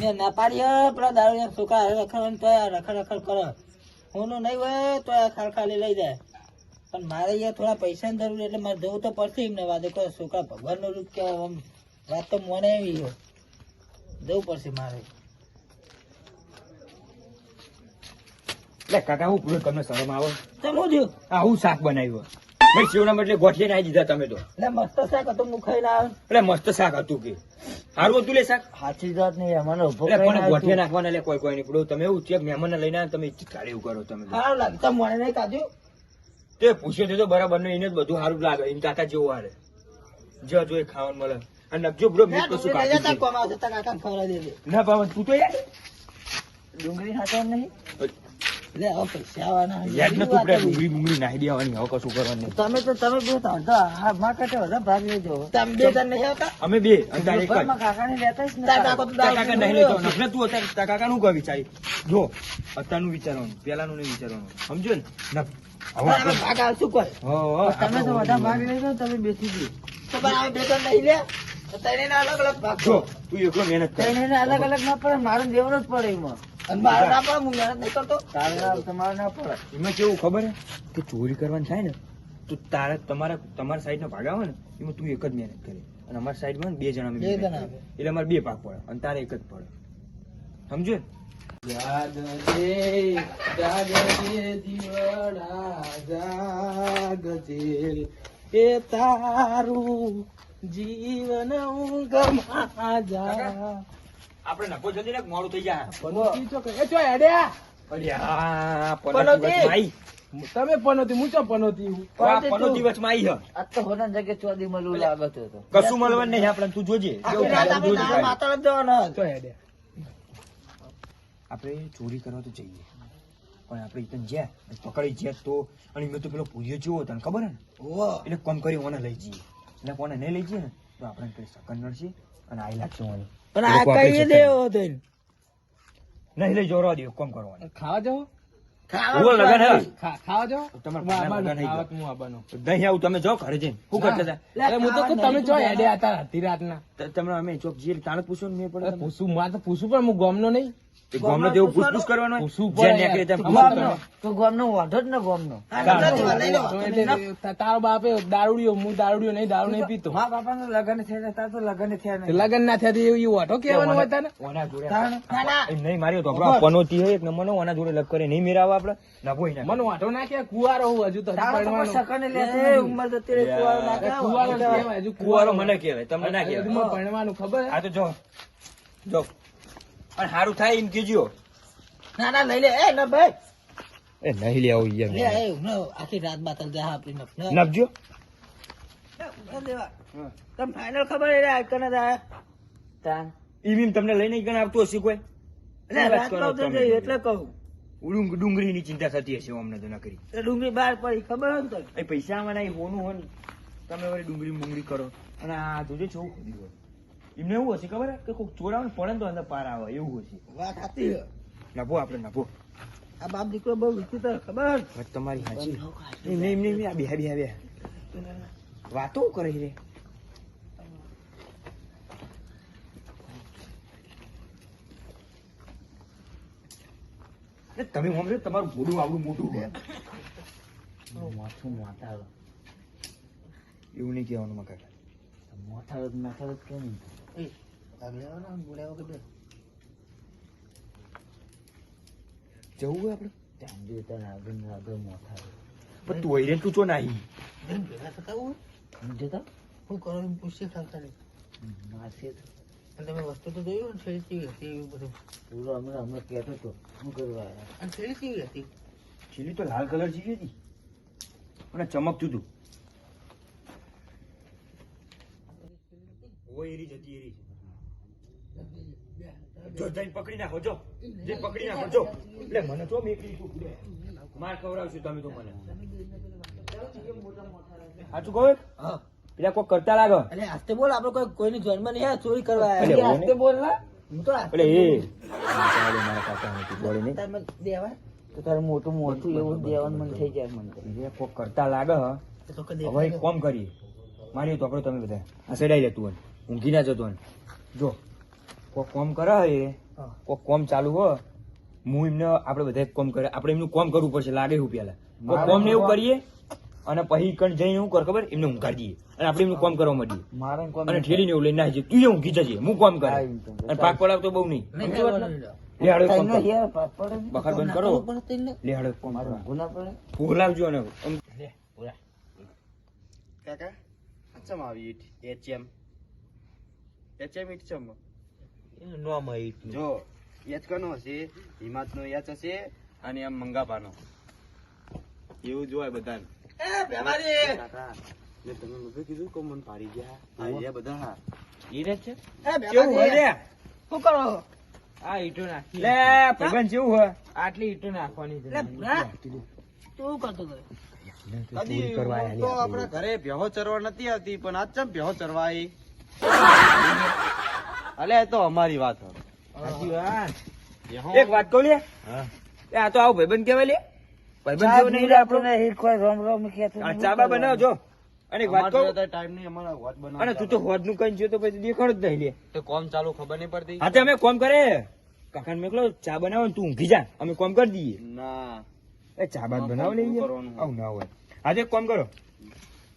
મેં ના પાડી હે, પેલા દારૂડિયા છોકરા હારે રખડવાનું તો રખડ રખડ કરો. હોનું નહીં હોય તો આ ખાલ ખાલી લઈ જાય. પણ મારે અહીંયા થોડા પૈસાની જરૂર એટલે મારે જવું તો પડશે એમને વાદે કહો છોકરા ભગવાનનું રૂપ કહેવાય આમ વાત તો મને એવી છે. જવું પડશે મારે. એટલે કાકા હું પૂરું તમને શરમ આવો? તો હું થયું આ હું શાક બનાવ્યું. મેં શિવરામ એટલે ગોઠિયા નાખી દીધા તમે તો. એટલે મસ્ત શાક હતું હું આવ્યો એટલે મસ્ત શાક હતું કે. સારું હતું લે શાક? સાચી વાત નહીં મને ઊભો પણ ગોઠિયા નાખવાના લે કોઈ કોઈ નહીં. તમે એવું છે મહેમાન લઈને આવ્યા, તમે ચિત્કારે એવું કરો તમે. તો. સારું લાગતા મને નહીં કાઢ્યું? તે પૂછ્યો તો બરાબર ને એને જ બધું સારું લાગે. એને કાકા જેવું હારે જો જો એ ખાવાનું મળે. અને નખજો બ્રો મેં કશું દેજે. ના બાબા તું તો યાર. ડુંગળી ખાતો નહીં? તમે તો તમે બે હા માં કરતે વધારે ભાગ લેજો. તમે બે જણ નહીં આવતા? અમે બે અને તારે એક જ. કાકાને લેતા જ તારા કાકો તો તારા કાકા નહીં લેતો. નખરે તું અત્યારે કાકા નું કહે વિચારી? જો અત્યારનું વિચારવાનું પેલાનું નહીં વિચારવાનું. સમજો ને? હો, હો, તમે તો વધારે ભાગ લેજો તમે બેસી ગયો તો પણ અમે બે જણ નહીં લે? તો અલગ અલગ ભાગ જો તું એકલો મહેનત કર. અલગ અલગ ના પડે મારો દેવાનું જ પડે એમાં. અને મારે ના. પડે હું મહેનત નહીં કરતો. તારે તમારે ના પડે. એમાં કેવું ખબર કે ચોરી કરવાની થાય ને તો તારા તમારા તમારા સાઈડ નો ભાગ આવે ને એમાં તું એક જ મહેનત કરી. અને અમારા સાઈડમાં બે જણા અમે બે મહેનત જણા કરીએ. એટલે અમારે બે ભાગ પડે અને તારે એક જ પડે. સમજો દીવડા જાગજે એ તારું જીવન ઊંઘમાં જા. આપણે નફો જલ્દી ને મોડું થઈ જાય. તમે પનોતી હું ચો પનોતી? હું હવે આ પનોતી પનોતી તું. દિવસમાં આ તો હોના જગ્યાએ ચોદી મળવું લાગત હતો. કશું મળવાનું નહીં આપણે તું જોજે. કેવું થાય એમ જોજે. ખાલી. ચો હેડ્યા આપણે ચોરી કરવા તો જઈએ. પણ આપણે જ્યાં પકડી જ્યાં તો અને મેં તો પેલો પૂર્યો જેવો તને ખબર ને? એટલે કોમ કરી ઓને લઈ જઈએ. એટલે કોને નહીં લઈ જઈએ ને તો આપણે કઈ સકન નડશે અને આઈ લાગશે ઓને. પણ આ કઈ દેવો હતો નહીં લઈ જોરવા દે કોમ કરવાનું. ખાવા જાવ પૂછો ને મેં અરે પડે પૂછું મારે તો પૂછું પણ હું ગોમનો નહીં. ગામનો પૂછપૂછ કરવાનું. તો વાંધો જ ને ગામનો. તો એટલે તા- તારો બાપે દારૂડિયો હું દારૂડિયો નહીં દારૂ નહીં પીતો. મા બાપાનું લગ્ન થયા તાર તો લગ્ન થયા નહીં. લગન ના થયા તો એવું એવું વાંઢો કહેવાનું હોય તને? જોડે તાણ. ના, ના. એમ નહીં માર્યો તો. આપણો પનોતી હોય એક નંબરનો ઓના જોડે લગ કરે નહીં મેરાવા આપડે નભો મને વાંધો ના કે કુવારો હું હજુ તો કુવારો મને કહેવાય તમને ના કહેવાય. મને ખબર આ તો જો. જો. અને સારું થાય એમ કેજો ના ના લઈ લે. એ ન ભાઈ. એ નહીં લે આવું લે એ ન આખી રાત બાતલ જા આપણી નખ. ન નબજો ફાઈનલ ફાઇનલ ખબર એ આ કને દા તાન. ઈમીમ તમને લઈને ગણ આવતો હશે કોઈ? એટલે તમે. એટલે કહું. ડુંગળી ડુંગળીની ચિંતા થતી હશે અમને તો નકરી. કરી ડુંગળી બહાર પડી ખબર હોય ને તો એ પૈસા આમાં નહીં હોનું હોય ને. તમે વળી ડુંગળી મુંગળી કરો. અને આ જોજો છે ખોદી હોય. એમને એવું હશે ખબર કે કોઈ ચોરાવ ને પડે તો અંદર પાર આવે એવું હશે. વાત સાચી નભો આપણે નભો આ બાપ દીકરો બહુ વિચિત્ર ખબર? વાત તમારી સાચી. એમને એમને એમને આ બેહા બેહા બેહા. વાતો કરે રે તમે હમરે તમારું મોઢું આવડું મોટું હોય માથું માથાળો. એવું નહીં કહેવાનું મકા માથા માથા કેમ? એ જવું હોય આપણે ત્યાં જે તને આગળ ને આગળ માથાળો પણ તું હૈરેન તું ચો નાહી બેન ભેગા થતા હું જતા હું કરો પૂછી ખાતા નહીં માસી તમે વસ્તુ તો જોયું ને છેડી કેવી હતી એવું બધું પૂરો હમણાં હમણાં કહેતો હતો. શું કરવા અને છેડી કેવી હતી? છીલી તો લાલ કલર જેવી હતી. અને ચમકતું હતું. ઓય એરી જતી એરી જો જઈને પકડી નાખો જો. જે પકડી નાખો જો. એટલે મને તો મેકલી તું માર ખવડાવશું તમે તો મને. સાચું કહો હા. પેલા કોઈ કરતા લાગો. એટલે આસ્તે બોલ આપડે કોઈ કોઈની જન્મ નહીં ચોરી કરવા આસ્તે બોલ ના હું તો એટલે એ. મારા કાકા નથી બોલી નહીં. મને તો તારું મોટું મોટું એવું દેવાનું મન થઈ જાય મને. એ કોઈ કરતા લાગે હવે કોમ કરીએ. મારી તો આપણે તમે બધા. આ સેડાઈ જતું હોય. ઊંઘી ના જતો જો કોક કોમ કરે એ કોક કોમ ચાલુ હો હું એમને આપણે બધા કોમ કરે. આપણે એમનું કોમ કરવું પડશે લાગે એવું પેલા. કોમ ને એવું કરીએ અને પછી કણ જઈને એવું કર ખબર? એમને ઊંઘાડી દઈએ. અને આપણે એમનું કોમ કરવા માંડીએ. મારે કોમ અને ઠેલીને એવું લઈને આવી જઈએ. તું ઊંઘી જજે હું કોમ કરે. અને પાક પડાવ તો બહુ નહીં. બખાર ને? કરો. ને. બંધ કરો. નાખવું પડે તઈને. લે હાડો એક કોમ કરો. ગુના પડે? બોલાવજો અને આમ લે બોલા. કાકા અચ્છા આવી એચએમ એચએમ ઇટચમ જો એચ કનો હશે? હિમાતનો એચ હશે અને આમ મંગાપાનો. એવું જ બધાને. કાકા મેં તમે મને કીધું કે મને પાડી ગયા. આ બધા. હા ઈ રહે છે? કેવું હોય લે? શું કરો આ ઈટો નાખી. લે ભાઈબંધ કેવું હોય. આટલી ઈટો નાખવાની છે. લે ભૂરા. તું કરતો હતો. કદી તો આપણા ઘરે ભેહો ચરવા નથી આવતી પણ આજ ચમ ભેહો ચરવા આવી અલે તો અમારી વાત એક વાત કહું લે? આ તો આવું ભાઈબંધ કેવાય લે? ભાઈબંધ જેવો નહીં લે રોમ રોમ કહેતો આ ચાબા બનાવજો અને એક વાત કહું? ટાઈમ નહીં અમારા વાત બનાવતા. અને તું તો હોદનું કઈ તો પછી દેખાણ જ નહીં લે. તો કોમ ચાલુ ખબર નહીં પડતી? હા અમે કોમ કરે. કાકા ને મેકલો ચા બનાવો ને તું ઊંઘી જા. અમે કોમ કરી દઈએ. ના. એ ચા બાદ બનાવો લઈ આવું ના હોય. આજે કોમ કરો.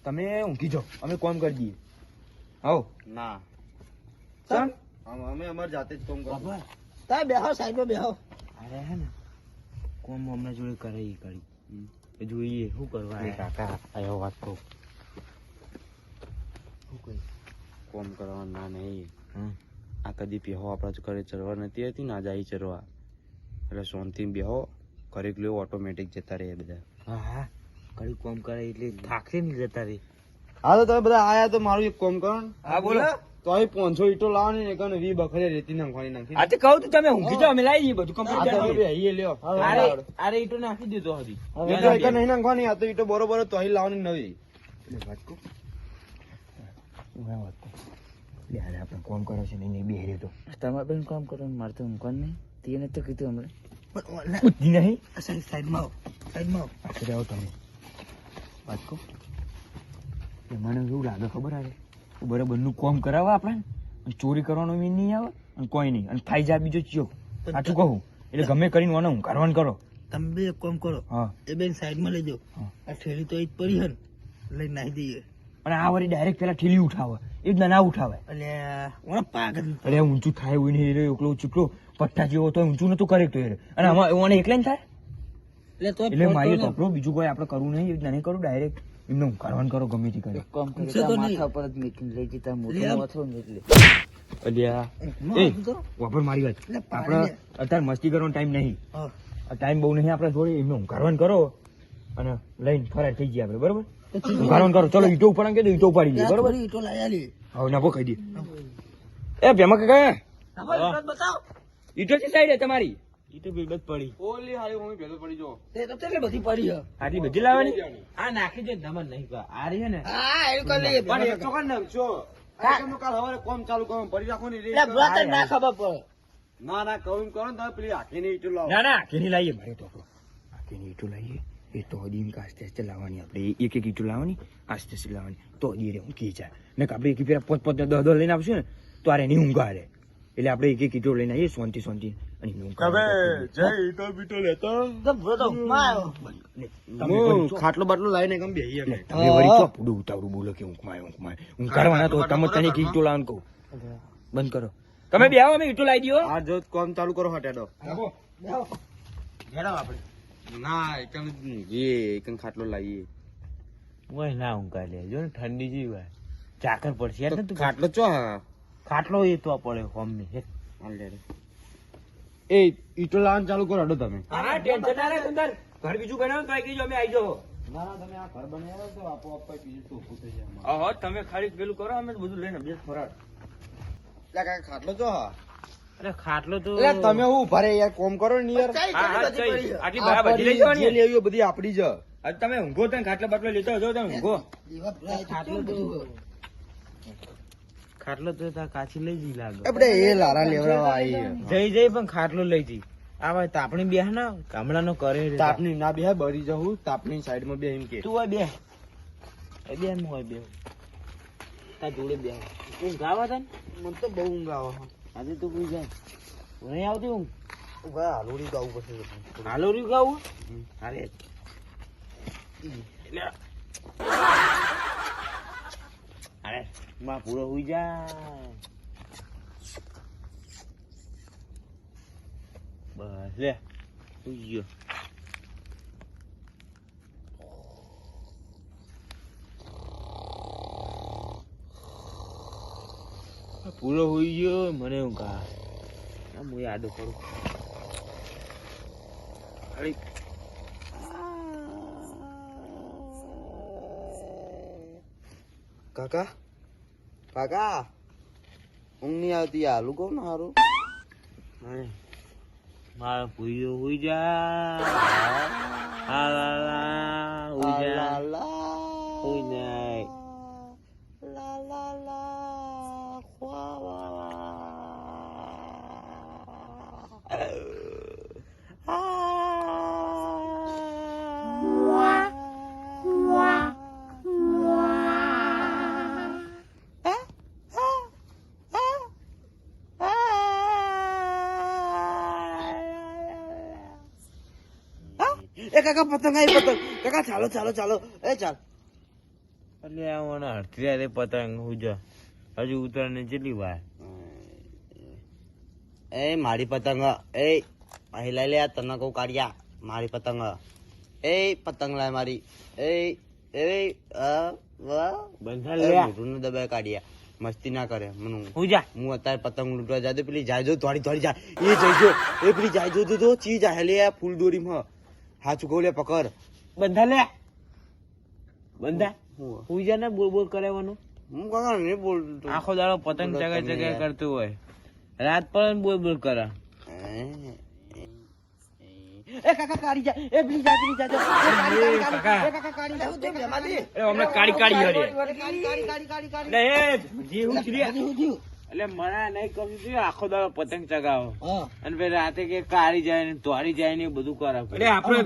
તમે ઊંઘી જાઓ. અમે કોમ કરી દઈએ. આવો. ના. સર અમે અમારી જાતે જ કોમ બાબા. તા બેહો સાઈડમાં બેહો. અરે હે ને. કોમ અમને જોડે કરે ઈ કરી. એ જોઈએ શું કરવા કાકા આયો વાત કહું. શું કહી કોમ કરવા ના નહીં. હમ. આ કદી બેહો આપણા ઘરે ચરવા નથી હતી ના જાય ચરવા. એટલે શાંતિ બેહો ઘરે લ્યો ઓટોમેટિક જતા રહે બધા. હા હા. કડી કોમ કરે એટલે થાકશે નહીં જતા રે હા તો તમે બધા આયા તો મારું એક કોમ કરો હા બોલો. તો અહીં પાંચસો ઈટો લાવવાની ને કને વી બખરે રેતી નાખવાની નાખી. આજે કહું તું તમે ઊંઘી જાઓ અમે લાવી દઈએ બધું કમ્પ્લીટ કરી અહીં લ્યો. અરે અરે ઈટો નાખી દીધો હતી ઈટો એક નહીં નાખવાની આ તો ઈટો બરોબર તો અહીં લાવવાની નવી. આ હારે આપણે કોમ કરો છે નહીં બે રીતો તો. તમારે બેન કામ કરો ને મારે તો ઊંઘવાનું નહીં. તેને તો કીધું હમણાં. પણ બુદ્ધિ નહીં. સાઈડમાં આવો. સાઈડમાં આવો. આખરે આવો તમે. વાત કહું એ મને એવું લાગે ખબર આવે. બરાબરનું કોમ કરાવે આપણે. ચોરી કરવાનો મીન નહીં આવે અને કોઈ નહીં. અને ફાયદા બીજો ચિયો. સાચું કહું. એટલે ગમે કરીને ઓને ઊંઘાડવાનું કરો. તમે બે એક કોમ કરો. હા. એ બેન સાઈડમાં લઈ દો આ ઠેલી તો એ જ પડી હે લઈ નાખી દઈએ. અને આ વળી ડાયરેક્ટ પેલા ઠેલી ઉઠાવે. એ જ ના ઉઠાવે. એટલે ઓને પાગલ અરે ઊંચું થાય એવું નહીં એ એકલો ચૂકલો પટ્ટા જેવો તો ઊંચું નતું કરે તો એ અને આમાં ઓને એકલા ને થાય? એટલે તો એટલે મારી તપલો બીજું કોઈ આપણે કરવું નહીં એવું નહીં કરું ડાયરેક્ટ એમને ઊંઘાડવાનું કરો ગમે તે કરે. કામ ઊંઘશે તો માથા પર જ મેકીને લઈ જતા. મોટો ને એટલે. અલ્યા. એ વાપર મારી વાત. આપણે અત્યારે મસ્તી કરવાનો ટાઈમ નહીં. આ ટાઈમ બહુ નહીં આપણે થોડી એમને ઊંઘાડવાનું કરો. અને લઈને ફરાર થઈ ગયા આપણે બરોબર. ઊંઘાડવાનું કરો. ચલો ઈટો ઉપર કે ઈટો ઉપાડી દઈએ ત્યાં બરોબર? ઈટો લાયા લે હવે નાખો કહી દે. એ ભેમા કાકા. બતાવો. ઈટો છે સાઈડ તમારી. ઈટો બિલબત પડી. ઓલી હારી મમ્મી ભેગો પડી જો. તે તો કેટલી બધી પડી હે. આટલી બધી લાવવાની? આ નાખી દે તમારે નહીં કહો. આ રહી ને. હા, એવું કરી લઈએ. પણ એક ચોકન નાખજો આ કેમનું કાલ હવારે કોમ ચાલુ કરો પડી રાખો ને એટલે ભૂરા ના ખબર પડે. ના ના કહું કરો ને તમે પેલી આખીની ઈટો લાવો. ના ના આખીની લાવીએ મારે તો આપણો. આખીની ઈટો લાવીએ એ તો હજી કે આસ્તે આસ્તે લાવવાની આપણે. એક એક ઈટો લાવવાની આસ્તે આસ્તે લાવવાની. તો હજી રે ઊંઘી જાય ને કે આપણે એક પેલા પોત પોત દસ દસ લઈને આવશું ને તો આરે એની ઊંઘ આવે. એટલે આપણે એક એક ઈટો લઈને આવીએ શાંતિ શાંતિ ખાટલો બાટલો લાવીને કેમ બેહી તમે વળી ચો પૂડું ઉતાવળું બોલો કે ઊંઘમાં ઊંઘમાં આવે. તો તમે તને એક ઈટો કહું. બંધ કરો. તમે બે આવો અમે ઈટો લાવી દો આ જો કોમ ચાલુ કરો હટેડો બેહો. ના એકમ જે એકમ ખાટલો લાવીએ. ઓય ના ઊંઘા લે જો ને ઠંડી જેવી હોય. ચાકર પડશે યાર તું ખાટલો ચો ખાટલો એ તો પડે હોમ ને. એ ઈટો લાવવાનું ચાલુ કરો હડો તમે. હા ટેન્શન ના લે સુંદર. ઘર બીજું બનાવો તો કીજો અમે આવી જાઓ ના ના તમે આ ઘર બનાવ્યો તો આપોઆપ કઈ બીજું તો ઊભું થઈ જાય હા તમે ખાલી પેલું કરો અમે બધું લઈને બે ફરાટ ખાટલો જો હા. અરે ખાટલો તો તમે હું ભરે યાર કોમ કરો ને યાર. આટલી લઈ જવાની? બધી આપડી જ. આજે તમે ઊંઘો તો ખાટલા બાટલા લેતા હજો તમે ઊંઘો. દીવા તો. ખાટલો તો કાચી લઈ જઈ લાગે. આપણે એ લારા લેવડાવવા આવી જઈ જઈ પણ ખાટલો લઈ જઈ. આ ભાઈ તાપણી બે ના ગામડાનો કરે તાપણી ના બે બરી જવું તાપણી સાઈડમાં બે એમ કે. તું હોય બે એ બે હું હોય બે તા જોડે બે ઊંઘ આવે તને મને તો બહુ ઊંઘ આવે આજે તો કોઈ જાય. નહીં આવતી હું ઊભા હાલોરી ગાવું પછી હાલોરી ગાવું? હાલે અરે. માં પૂરો હોઈ જાય બસ લે હોઈ ગયો પૂરો હોઈ ગયો મને હું કા હું યાદ કરું અરે કાકા કાકા ઊંઘ નહીં આવતી હાલું કહું ને હારું અરે, મારો પૂયો હોઈ જા હા લા લા હોઈ જા હોઈ જાય એ કાકા પતંગ આવી પતંગ. કાકા ચાલો ચાલો ચાલો. એ ચાલ. એટલે આ મને અડધી રાતે પતંગ હું જા. હજુ ઉતરને કેટલી વાર? એ મારી પતંગ. એ અહીં લઈ લે આ તને કહું કાઢ્યા. મારી પતંગ. એ પતંગ લાય મારી. એ એ મોઢું ને દબાય કાઢ્યા. મસ્તી ના કરે. મને હું જા. હું અત્યારે પતંગ લૂંટવા જાતો પેલી જાય જો થોડી થોડી જાય એ જઈજો એ પેલી જાય જો તો ચી જાય લે ફૂલ દોરીમાં હા ચૂકવ લે પકડ. બંધા લે. બંધા. હું હું. ને બોલ બોલ કરાવવાનું. હું કાકા નહીં બોલતો આખો દાડો પતંગ ચગાય યાર. કરતું હોય. રાત પણ બોલ બોલ કરે. એ કાકા કાઢી જા. એ પેલી જાય પેલી જા એ કાકા કાઢી જા તો બેમાદી એ અમને કાઢી કાઢી હરે કાઢી કાઢી કાઢી કાઢી. કાઢી એટલે એ જે. હું છું રે. એટલે મને નહીં કહું છું આખો દાડો પતંગ ચગાવો. અને પછી રાતે કે કાળી જાય ને તોડી જાય ને બધું કરે એટલે આપણે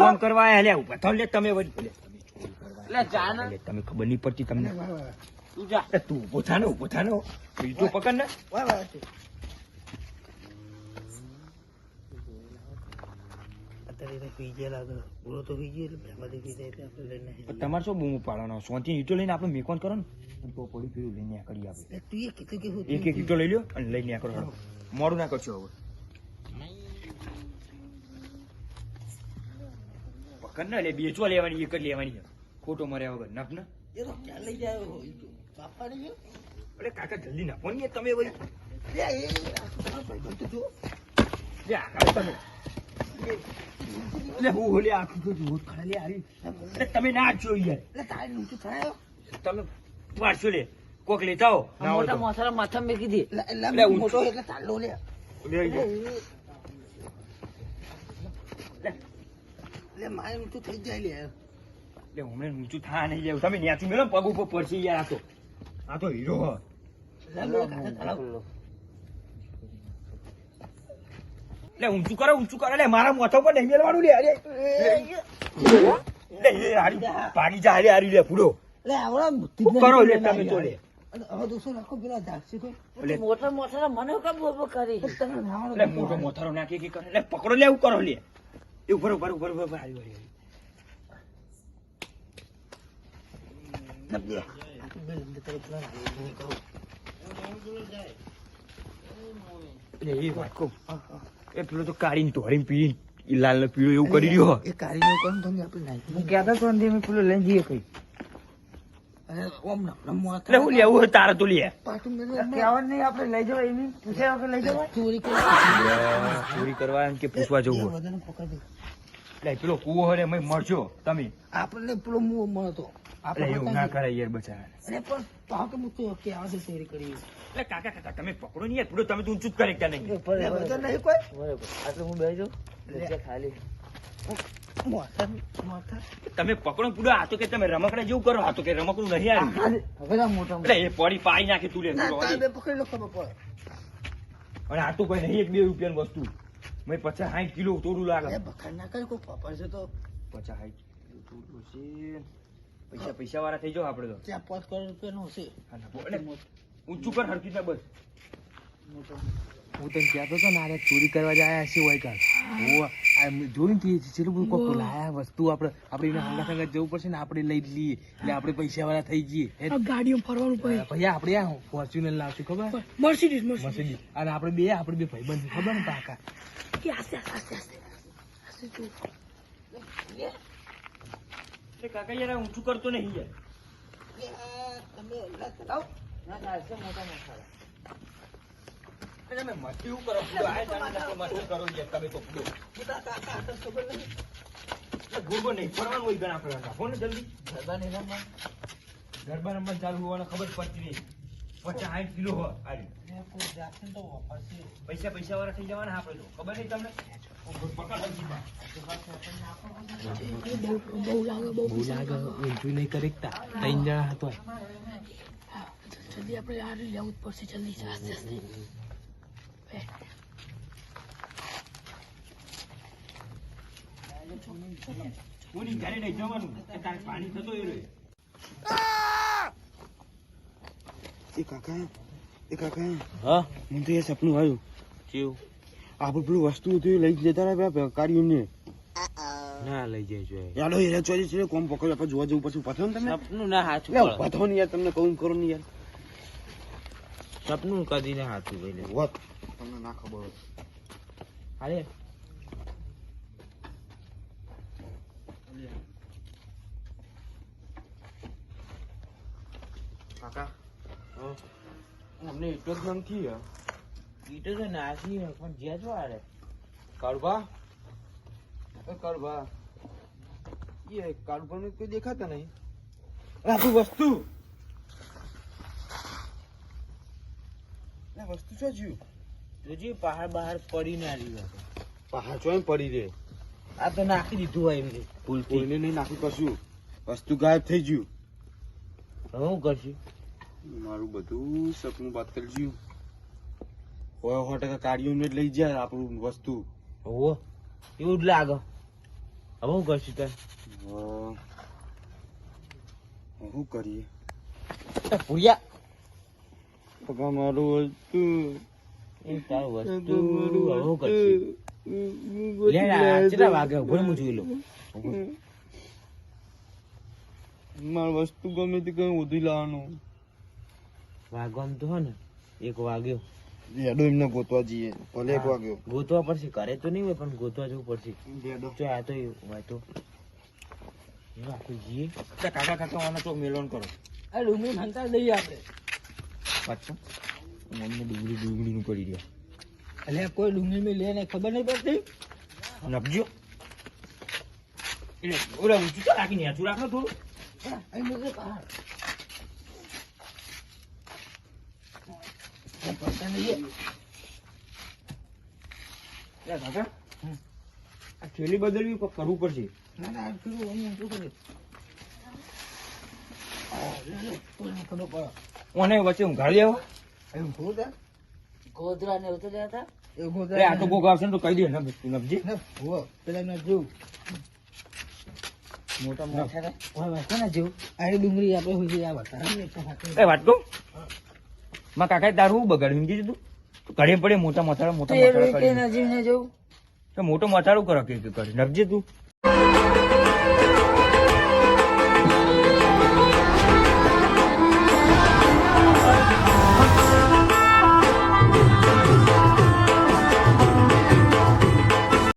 ફોન કરવા આયા લે ઊભા થાવ લે તમે એટલે જા ને તમે ખબર નહીં પડતી તમને. તું જા. તું ઊભો થા ને ઊભો થા ને બીજું પકડ ને. તમારે શું બૂમો પાડવાનો સોંથી ઈટો લઈને આપણે મેકોન કરો ને? તો પડી ગયું લઈને આ કરી આપણે એક એક ઈટો લઈ લ્યો અને લઈને આ કરો. મોડું ના કરશો હવે. પકડ ના લે બેચવા લેવાની એક જ લેવાની ખોટો મર્યા વગર. નખ ને. અરે કાકા જલ્દી નાખો ને તમે વળી લે આ તમે. લે હું હોલે આખું તો ખરા લે તમે ના છો યાર તમે પાડશો લે. કોક લેતા ના મોસારા માથા મેં કીધી લે ઊંચો લે. લે. લે હમણાં ઊંચું થા નહીં જાય તમે પગ ઉપર પડશે યાર આ તો. આ તો હીરો હ. લે ઊંચું કરો ઊંચું કરો. લે મારા મોથા ઉપર નહીં મેલવાનું લે. અરે લે લે હારી ભાગી જા હારી હારી લે પૂરો. કરો લે તમે તો લે લે મોટા મોટા મને કેમ બોલ બોલ કરી લે મોટો મોથારો નાખી કે કરે? લે પકડો લે એવું કરો લે. એ ઉપર ઉપર ઉપર ઉપર લે એ વાત કહું. એ પેલો તો કાઢીને તોડીને પી લાલ ને પીળો એવું કરી રહ્યો. હું કહેતો તો ને મેં પેલો લઈને જઈએ કઈ? હું લેવું તારે તો લે. નહીં આપણે લઈ જવા એની પૂછ્યા વગર લઈ જવા ચોરી કરવા એમ કે પૂછવા જવું એટલે પેલો કુવો હોય ને મળજો તમે. આપણને પેલો મુવો મળતો. આપણે એવું ના કરે યાર બચારા અને પણ કે ચોરી કરી એટલે કાકા કાકા તમે પકડો નહીં યાર તમે તું ઊંચું કરે કે નહીં. નહીં કોઈ. આટલું હું બેસી ખાલી. મોથા મોથા તમે પકડો પૂરો આ તો કે તમે રમકડા જેવું કરો આ તો કે રમકડું નહીં આવ્યું હવે મોટા એટલે એ પડી પાઈ નાખી તું લે ના તું તારે રોડી. બે પકડી લો ખબર પડે. અને આ તો કોઈ નહીં એક બે રૂપિયાની વસ્તુ. મેં પચાસ સાઠ કિલો તોડું લાગે. બખાડ ના કરે કોઈ પકડ છે તો. પચાસ સાઠ કિલો તોડું છે. પૈસા પૈસા વાળા થઈ જાઓ આપડે તો. ત્યાં પાંચ કરોડ રૂપિયાનું હશે. ઊંચું કર હરકી ને બસ. હું તને કહેતો હતો ને ચોરી કરવા જાય હશે હોય કાલ. જોયું તે ચેલું બધું કોક લાયા વસ્તુ આપણે આપણે એને હંગા સંગા જવું પડશે ને આપણે લઈ લઈએ એટલે આપણે પૈસા વાળા થઈ જઈએ? ગાડીઓ ફરવાનું પડે ભાઈ આપણે આ ફોર્ચ્યુનર લાવશું ખબર? મર્સિડીઝ મર્સિડીઝ અને આપણે બે આપણે બે ભાઈ બનશું ખબર ને પાકા? કે આસ્તે આસ્તે આસ્તે આસ્તે જો. કાકા યાર ઊંચું કરતો નહીં યાર. તમે મસ્તી શું કરો પૂરો? આ તમે મસ્તી કરો યાર, તમે તો પૂરો. ગુરગો નહીં ફરવાનું હોય ઘણા આપણે રાખો ને જલ્દી. ગરબા રમવાનું ચાલુ હોવાને ખબર પડતી નહીં. પચાસ સાઠ કિલો હોય પૈસા પૈસા વાળા થઈ જવાના આપણે તો. ખબર નહીં તમને? પકડ બહુ લાગે બહુ લાગે. ઊંચું નહીં કરી ત્રણ જણા હતો જલ્દી આપણે આ લેવું જ પડશે જલ્દી આસ્તે આસ્તે બે. કોની ઘરે નહીં જવાનું તારે પાણી થતો એ એ કાકા એ કાકા હા? મને તો એ સપનું આવ્યું. કેવું? આપણે પેલું વસ્તુ હતું લઈ જતા રહ્યા પેલા ના લઈ જાય જોઈએ યાડો હેરા ચોરી છે કોમ પકડ આપણે જોવા જવું પછી પથો ને તમે સપનું ના હાચું પથો ને યાર તમને કહું કરો ને યાર. સપનું કદી ના હાચું ભાઈ વત તમને ના ખબર હોય. હાલે. કાકા? અમને એટલો જ નથી ઈટો તો નાસી પણ જ્યાં છો આરે કાળભા? એ એ કાળભા કોઈ દેખાતા નહીં. આ વસ્તુ. વસ્તુ શું થયું? જોજી પહાડ બહાર પડી ના રહ્યું પહાડ ચોય પડી રે આ તો નાખી દીધું હોય એમને ભૂલથી. કોઈને નહીં નાખી કશું. વસ્તુ ગાયબ થઈ ગયું. હવે હું કરશું? મારું બધું સપનું બાદ કરી ગયું. હોય સો ટકા કાઢ્યું ને લઈ જાય આપણું વસ્તુ. હોવો. એવું જ લાગે. હવે હું કરશું તાર? શું કરીએ? ભૂલ્યા પગા મારું વસ્તુ. વસ્તુ મારી ગમે તે કઈ ઉધી લાવવાનું. વાગો તો હો ને એક વાગ્યો. ડેડો એમને ગોતવા જઈએ. ભલે એક વાગ્યો. ગોતવા પડશે ઘરે તો નહીં હોય પણ ગોતવા જવું પડશે. ડેડો જો આ તો હોય તો. એવું જઈએ. કાકા કાકા મેલન કરો. આ ડુંગળી ખંતા દઈએ આપણે. પાછું. મમ્મી ડુંગળી ડુંગળીનું કરી દે એટલે કોઈ ડુંગળી મેં લે ને ખબર નહીં પડતી? નપજો એટલે ઓલા ઊંચું તો રાખીને હેઠું રાખો થોડું. થેલી બદલવી કરવું પડશે. ના કરી? ઓને વચ્ચે ઊંઘાડી આવો. ગોધરા ને ઉતર્યા હતા? એ એ આ તો કોક આવશે તો કહી દે ને નપજી હો પેલા ના જેવું મોટા મોટા હોય વાંચો ને જેવું ડુંગળી આપણે હોય છે આ વધારે એ વાત કહું? માં કાકાએ તારું બગાડ્યું ઘડે તું. ઘરે પડે મોટા મથાળા મોટા મથાળા કરી નજીક ને જેવું? તો મોટો મથાળું કરો કે કરે. નપજે તું.